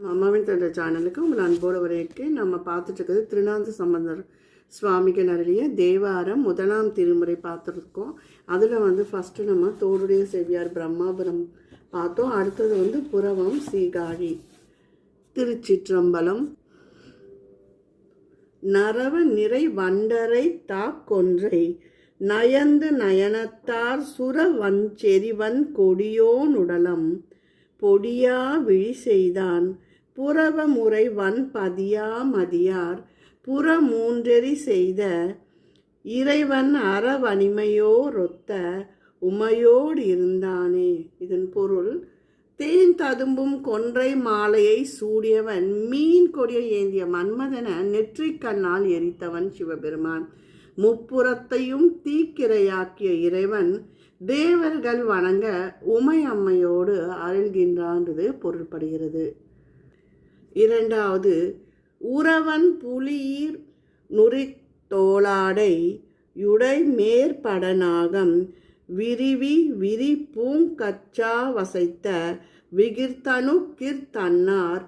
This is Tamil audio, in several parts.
அம்மாவின் தந்த சேனலுக்கு உங்கள் அன்போடு வரவேற்கு நம்ம பார்த்துட்டு இருக்கிறது திருநாந்த சம்பந்தர் சுவாமிகள் அருளிய தேவாரம் முதலாம் திருமுறை பார்த்துருக்கோம். அதில் வந்து ஃபஸ்ட்டு நம்ம தோடுடைய செவ்வியார் பிரம்மாபுரம் பார்த்தோம். அடுத்தது வந்து புறவம் சீகாழி திருச்சிற்றம்பலம் நரவ நிறை வண்டரை தாக்கொன்றை நயந்து நயனத்தார் சுர வஞ்செறிவன் கொடியோனுடலம் பொடியா விழி செய்தான் புறவமுறை வன் பதியா மதியார் புற மூன்றெறி செய்த இறைவன் அறவணிமையோரொத்த உமையோடு இருந்தானே. இதன் பொருள் தேன் ததும்பும் கொன்றை மாலையை சூடியவன் மீன் கொடியை ஏந்திய மன்மதன நெற்றிக் கண்ணால் எரித்தவன் சிவபெருமான். முப்புறத்தையும் தீக்கிரையாக்கிய இறைவன் தேவர்கள் வணங்க உமை அம்மையோடு அருள்கின்றான்றது பொருள்படுகிறது. இரண்டாவது உறவன் புலியீர் நுரித்தோளாடை யுடைமேற்படனாகம் விரிவி விரி பூங்கச்சா வசைத்த விகிர்த்தனு கிர்த்தன்னார்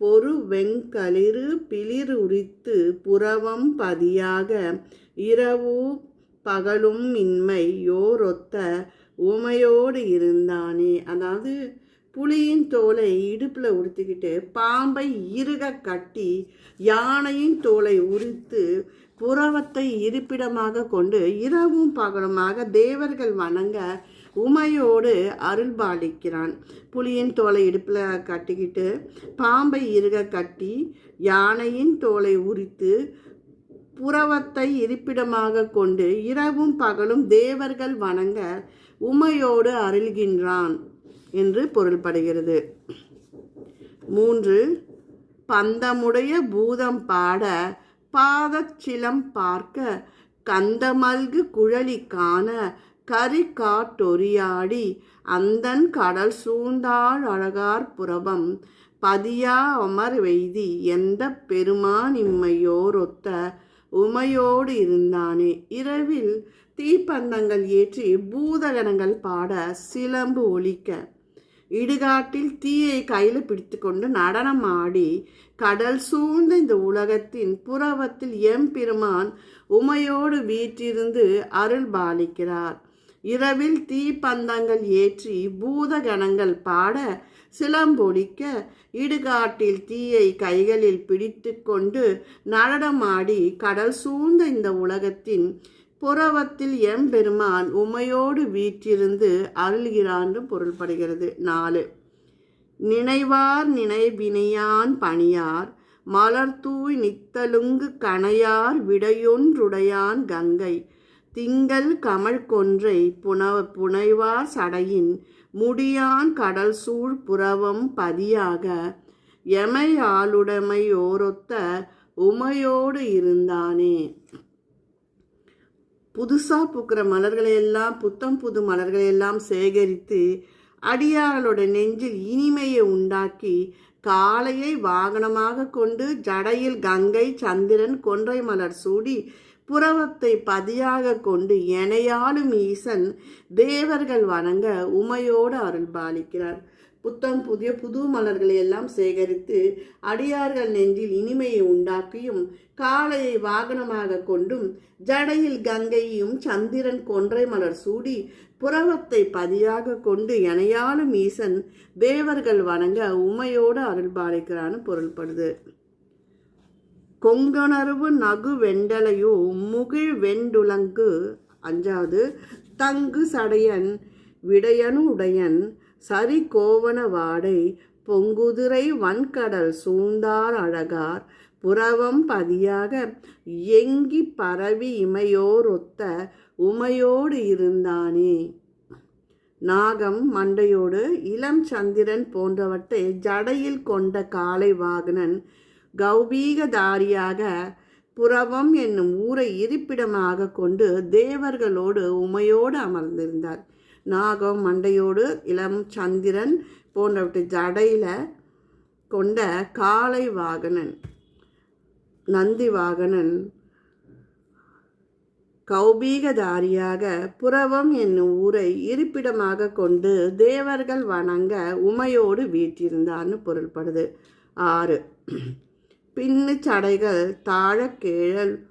பொறு வெங்கலிரு பிளிர் உரித்து புறவம் பதியாக இரவு பகலும் இன்மை யோரொத்த உமையோடு இருந்தானே. அதாவது புலியின் தோலை இடுப்பில் உடுத்திக்கிட்டு பாம்பை இருக கட்டி யானையின் தோலை உரித்து புறவத்தை இருப்பிடமாக கொண்டு இரவும் பகலுமாக தேவர்கள் வணங்க உமையோடு அருள் பாலிக்கிறான் புலியின் தோலை இடுப்பில் கட்டிக்கிட்டு பாம்பை இருக கட்டி யானையின் தோலை உரித்து புறவத்தை இருப்பிடமாக கொண்டு இரவும் பகலும் தேவர்கள் வணங்க உமையோடு அருள்கின்றான். என்று பொருள்படுகிறது. மூன்று பந்தமுடைய பூதம் பாட பாதச்சிலம் பார்க்க கந்தமல்கு குழலி காண கரி காட்டொரியாடி அந்தன் கடல் சூழ்ந்தாள் அழகார் புறவம் பதியா அமர் வெய்தி எந்த பெருமான் இம்மையோரொத்த உமையோடு இருந்தானே. இரவில் தீப்பந்தங்கள் ஏற்றி பூதகணங்கள் பாட சிலம்பு ஒழிக்க இடுகாட்டில் தீயை கையில் பிடித்து கொண்டு நடனம் ஆடி கடல் சூழ்ந்த இந்த உலகத்தின் புறவத்தில் எம்பெருமான் உமையோடு வீற்றிருந்து அருள் பாலிக்கிறார். இரவில் தீப்பந்தங்கள் ஏற்றி பூதகணங்கள் பாட சிலம்பொடிக்க இடுகாட்டில் தீயை கைகளில் பிடித்து கொண்டு நடனமாடி கடல் சூழ்ந்த இந்த உலகத்தின் புறவத்தில் எம்பெருமான் உமையோடு வீற்றிருந்து அருள்கிறான் பொருள்படுகிறது. நாலு. நினைவார் நினைவினையான் பணியார் மலர் தூய் நித்தலுங்கு கணையார் விடையொன்றுடையான் கங்கை. திங்கள் கமல் கொன்றை புனவ புனைவார் சடையின் முடியான் கடல் சூழ் புறவம் பதியாக. எமை ஆளுடைமையோரொத்த உமையோடு இருந்தானே. புதுசாக பூக்கிற மலர்களை எல்லாம் புத்தம் புது மலர்களையெல்லாம் சேகரித்து அடியார்களோட நெஞ்சில் இனிமையை உண்டாக்கி காளையை வாகனமாக கொண்டு ஜடையில் கங்கை சந்திரன் கொன்றை மலர் சூடி புறவத்தை பதியாக கொண்டு எனையாளும் ஈசன் தேவர்கள் வணங்க உமையோடு அருள் பாலிக்கிறார் புத்தம் புதிய புது மலர்களை எல்லாம் சேகரித்து அடியார்கள் நெஞ்சில் இனிமையை உண்டாக்கியும் காளையை வாகனமாக கொண்டும் ஜடையில் கங்கையும் சந்திரன் கொன்றை மலர் சூடி புறவத்தை பதியாக கொண்டு எனையாலும் ஈசன் தேவர்கள் வணங்க உமையோடு அருள் பாலிக்கிறான்னு பொருள்படுது. கொங்கணர்வு நகு வெண்டலையோ முகிழ் வெண்டுலங்கு அஞ்சாவது தங்கு சடையன் விடையனு உடையன் சரி கோவன வாடை பொங்குதிரை வன்கடல் சூழ்ந்தார் அழகார். புறவம் பதியாக எங்கி பரவி இமையோரொத்த உமையோடு இருந்தானே. நாகம் மண்டையோடு இளம் சந்திரன் போன்றவற்றை ஜடையில் கொண்ட காளை வாகனன் கௌபீகதாரியாக புறவம் என்னும் ஊரை இருப்பிடமாக கொண்டு தேவர்களோடு உமையோடு அமர்ந்திருந்தார். நாகம் மண்டையோடு இளம் சந்திரன் போன்றவற்றை ஜடையில் கொண்ட காளை வாகனன் நந்தி வாகனன் கௌபீகதாரியாக புறவம் என்னும் ஊரை இருப்பிடமாக கொண்டு தேவர்கள் வணங்க உமையோடு வீற்றிருந்தான்னு பொருள்படுது. ஆறு. பின்னு சடைகள் தாழ கேழல்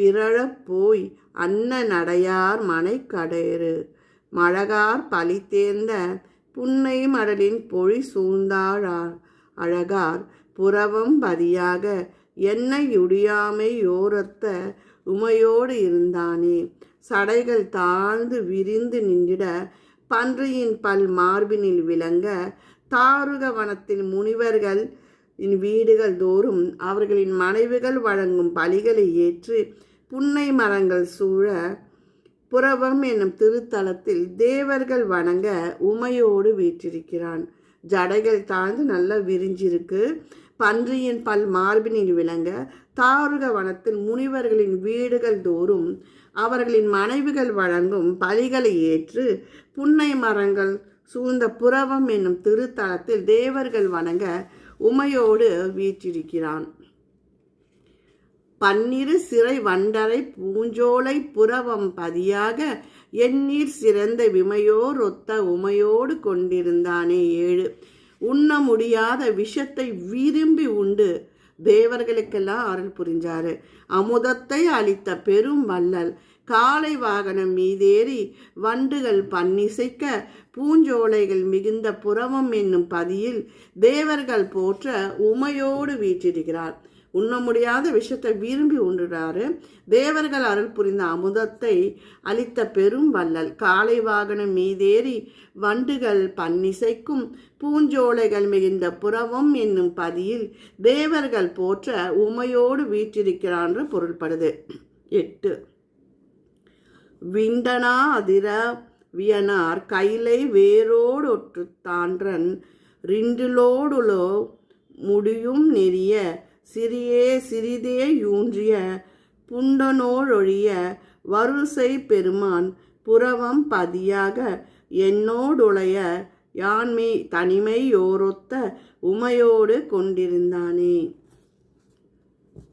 பிறழப்போய் அன்ன நடையார் மனை கடேறு. மழகார் பழி தேர்ந்த புன்னை மடலின் பொழி சூழ்ந்தாழார். அழகார் புறவம் பதியாக என்னை யோரத்த உமையோடு இருந்தானே. சடைகள் தாழ்ந்து விரிந்து நின்றிட பன்றியின் பல் மார்பினில் விளங்க தாருக வனத்தில் முனிவர்கள் இன் வீடுகள் தோறும் அவர்களின் மனைவிகள் வழங்கும் பலிகளை ஏற்று புன்னை மரங்கள் சூழ புறவம் என்னும் திருத்தலத்தில் தேவர்கள் வணங்க உமையோடு வீற்றிருக்கிறான். ஜடைகள் தாழ்ந்து நல்லா விரிஞ்சிருக்கு. பன்றியின் பல் மார்பினில் விளங்க தாருக வனத்தில் முனிவர்களின் வீடுகள் தோறும் அவர்களின் மனைவிகள் வழங்கும் பலிகளை ஏற்று புன்னை மரங்கள் சூழ்ந்த புறவம் என்னும் திருத்தலத்தில் தேவர்கள் வணங்க உமையோடு வீற்றிருக்கிறான். பன்னிரு சிறை வண்டரை பூஞ்சோலை புறவம் பதியாக எண்ணீர் சிறந்த விமையோர் ஒத்த உமையோடு கொண்டிருந்தானே ஏழு. உண்ண முடியாத விஷத்தை விரும்பி உண்டு. தேவர்களுக்கெல்லாம் அருள் புரிஞ்சாரு. அமுதத்தை அளித்த பெரும் வள்ளல். காலை வாகனம் மீதேறி வண்டுகள் பன்னிசைக்க பூஞ்சோலைகள் மிகுந்த புறவம் என்னும் பதியில் தேவர்கள் போற்ற உமையோடு வீற்றிருக்கிறார். உண்ண முடியாத விஷத்தை விரும்பி உண்டுறாரு தேவர்கள் அருள் புரிந்த அமுதத்தை அளித்த பெரும் வள்ளல். காலை வாகனம் மீதேறி வண்டுகள் பன்னிசைக்கும். பூஞ்சோலைகள் மிகுந்த புறவம் என்னும் பதியில் தேவர்கள் போற்ற உமையோடு வீற்றிருக்கிறான் பொருள்படுது. எட்டு. விண்டனா அதிர வியனார் கைலை வேரோடு ஒற்று தான்றன். ரிண்டிலோடுலோ முடியும் நெறிய சிறியே சிறிதே யூன்றிய புண்டனோழொழிய வருசை பெருமான் புறவம் பதியாக என்னோடுளைய யான்மை தனிமையோரொத்த உமையோடு கொண்டிருந்தானே.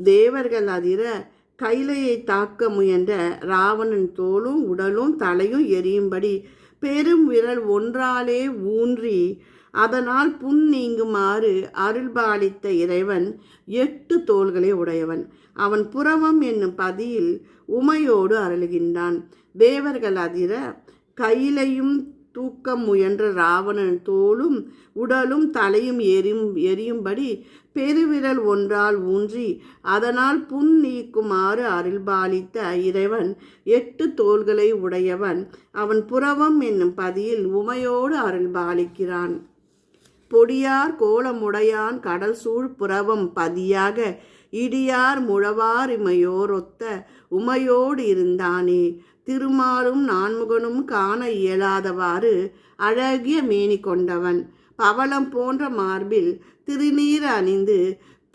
தேவர்கள் அதிர கைலையை தாக்க முயன்ற ராவணன் தோளும் உடலும் தலையும் எரியும்படி பெரும் விரல் ஒன்றாலே ஊன்றி அதனால் புண் நீங்குமாறு அருள்பாலித்த இறைவன் எட்டு தோள்களை உடையவன். அவன் புறவம் என்னும் பதியில் உமையோடு அருளுகின்றான். தேவர்கள் அதிர கையிலையும் தூக்க முயன்ற ராவணன் தோளும் உடலும் தலையும் எரியும் எரியும்படி பெருவிரல் ஒன்றால் ஊன்றி அதனால் புண் நீக்குமாறு அருள்பாலித்த இறைவன் எட்டு தோள்களை உடையவன். அவன் புறவம் என்னும் பதியில் உமையோடு அருள்பாலிக்கிறான். பொடியார் கோலமுடையான் கடல் சூழ் புறவம் பதியாக இடியார் முழவார் இமையோரொத்த உமையோடு இருந்தானே. திருமாலும் நான்முகனும் காண இயலாதவாறு அழகிய மேனி கொண்டவன். பவளம் போன்ற மார்பில் திருநீர் அணிந்து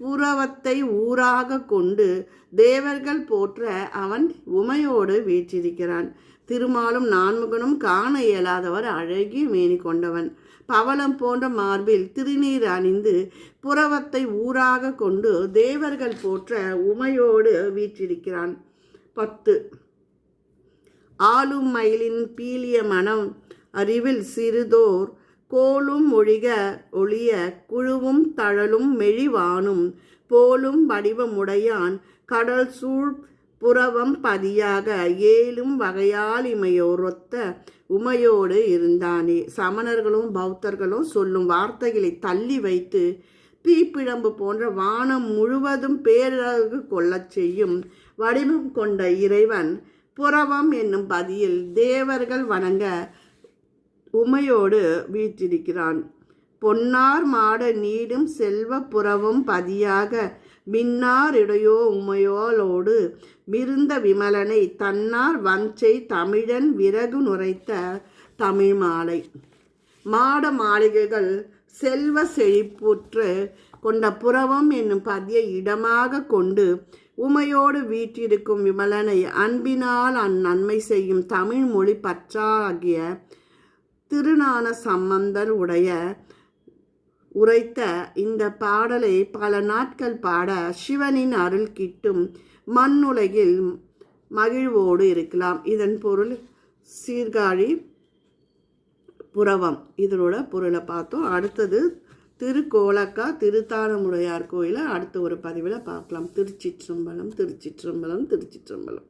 புறவத்தை ஊராக கொண்டு தேவர்கள் போற்ற அவன் உமையோடு வீற்றிருக்கிறான். திருமாலும் நான்முகனும் காண இயலாதவர் அழகிய மேனி கொண்டவன். பவளம் போன்ற மார்பில் திருநீர் அணிந்து புறவத்தை ஊராக கொண்டு தேவர்கள் போற்ற உமையோடு வீற்றிருக்கிறான். பத்து. ஆளும் மயிலின் பீலிய மனம் அறிவில் சிறிதோர் கோலும் ஒழிக ஒளிய குழுவும் தழலும் மெழிவானும் போலும் வடிவமுடையான் கடல் சூழ் புறவம் பதியாக ஏழும் வகையால் இமையோரொத்த உமையோடு இருந்தானே. சமணர்களும் பௌத்தர்களும் சொல்லும் வார்த்தைகளை தள்ளி வைத்து தீப்பிழம்பு போன்ற வானம் முழுவதும் பேரழகு கொள்ளச் செய்யும் வடிவம் கொண்ட இறைவன் புறவம் என்னும் பதியில் தேவர்கள் வணங்க உமையோடு வீற்றிருக்கிறான். பொன்னார் மாட நீடும் செல்வ புறவும் பதியாக மின்னாரிடையோ உமையோலோடு மிருந்த விமலனை தன்னார் வஞ்சை தமிழன் விறகு நுரைத்த தமிழ் மாலை மாட மாளிகைகள் செல்வ செழிப்புற்று கொண்ட புறவம் என்னும் பதிய இடமாக கொண்டு உமையோடு வீற்றிருக்கும் விமலனை அன்பினால் அந்நன்மை செய்யும் தமிழ் மொழி பற்றாகிய திருநான சம்பந்தர் உடைய உரைத்த இந்த பாடலை பல நாட்கள் பாட சிவனின் அருள் கிட்டும் மண்ணுலகில் மகிழ்வோடு இருக்கலாம். இதன் பொருள் சீர்காழி புறவம். இதனோட பொருளை பார்த்தோம். அடுத்தது திருக்கோலக்கா திருத்தானமுடையார் கோயிலை அடுத்த ஒரு பதிவில் பார்க்கலாம். திருச்சிற்றம்பலம் திருச்சிற்றம்பலம் திருச்சிற்றம்பலம்.